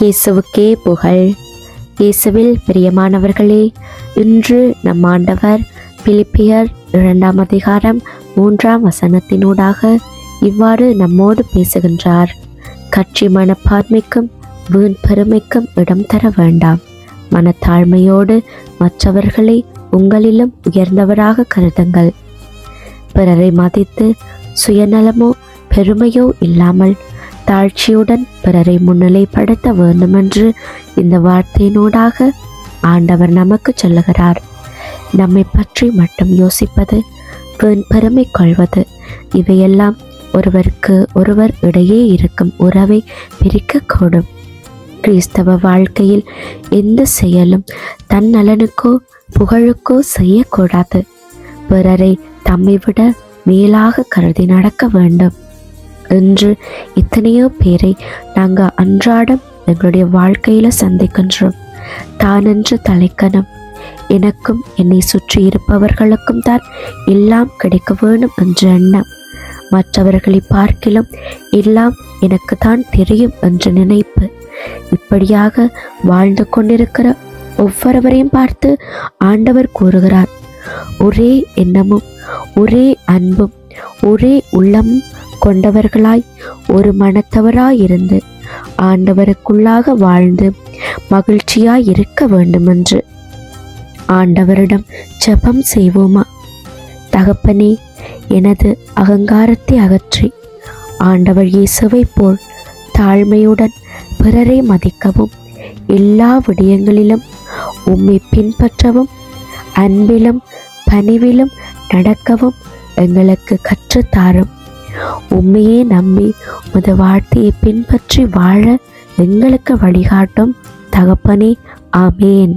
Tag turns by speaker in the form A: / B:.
A: இயேசுவுக்கே புகழ். இயேசுவில் பிரியமானவர்களே இன்று நம் ஆண்டவர் பிலிப்பியர் இரண்டாம் அதிகாரம் மூன்றாம் வசனத்தினூடாக இவ்வாறு நம்மோடு பேசுகின்றார். கட்சி மனப்பான்மைக்கும் வீண் பெருமைக்கும் இடம் தர வேண்டாம். மனத்தாழ்மையோடு மற்றவர்களை உங்களிலும் உயர்ந்தவராக கருதுங்கள். பிறரை மதித்து சுயநலமோ பெருமையோ இல்லாமல் தாழ்ச்சியுடன் பிறரை முன்னிலைப்படுத்த வேண்டுமென்று இந்த வார்த்தையினூடாக ஆண்டவர் நமக்கு சொல்லுகிறார். நம்மை பற்றி மட்டும் யோசிப்பது வீண் பெருமை கொள்வது இவையெல்லாம் ஒருவருக்கு ஒருவர் இடையே இருக்கும் உறவை பிரிக்கக்கூடும். கிறிஸ்தவ வாழ்க்கையில் எந்த செயலும் தன் நலனுக்கோ புகழுக்கோ செய்யக்கூடாது. பிறரை தம்மை விட மேலாக கருதி நடக்க வேண்டும். என்று எத்தனையோ பேரை நாங்கள் அன்றாடம் எங்களுடைய வாழ்க்கையில சந்திக்கின்றோம். தானென்று தலைக்கணம். எனக்கும் என்னை சுற்றி இருப்பவர்களுக்கும் தான் எல்லாம் கிடைக்க வேண்டும் என்ற எண்ணம். மற்றவர்களை பார்க்கிலும் எல்லாம் எனக்கு தான் தெரியும் என்ற நினைப்பு. இப்படியாக வாழ்ந்து கொண்டிருக்கிற ஒவ்வொருவரையும் பார்த்து ஆண்டவர் கூறுகிறார். ஒரே எண்ணமும் ஒரே அன்பும் ஒரே உள்ளமும் கொண்டவர்களாய் ஒரு மனத்தவராயிருந்து ஆண்டவருக்குள்ளாக வாழ்ந்து மகிழ்ச்சியாய் இருக்க வேண்டுமென்று. ஆண்டவரிடம் ஜெபம் செய்வோமா? தகப்பனே எனது அகங்காரத்தை அகற்றி ஆண்டவர் இயேசுவை போல் தாழ்மையுடன் பிறரை மதிக்கவும் எல்லா விடயங்களிலும் உம்மை பின்பற்றவும் அன்பிலும் பணிவிலும் நடக்கவும் எங்களுக்கு கற்றுத்தாரும். உண்மையே நம்பி உமது வார்த்தையை பின்பற்றி வாழ எங்களுக்கு வழிகாட்டும் தகப்பனே ஆமேன்.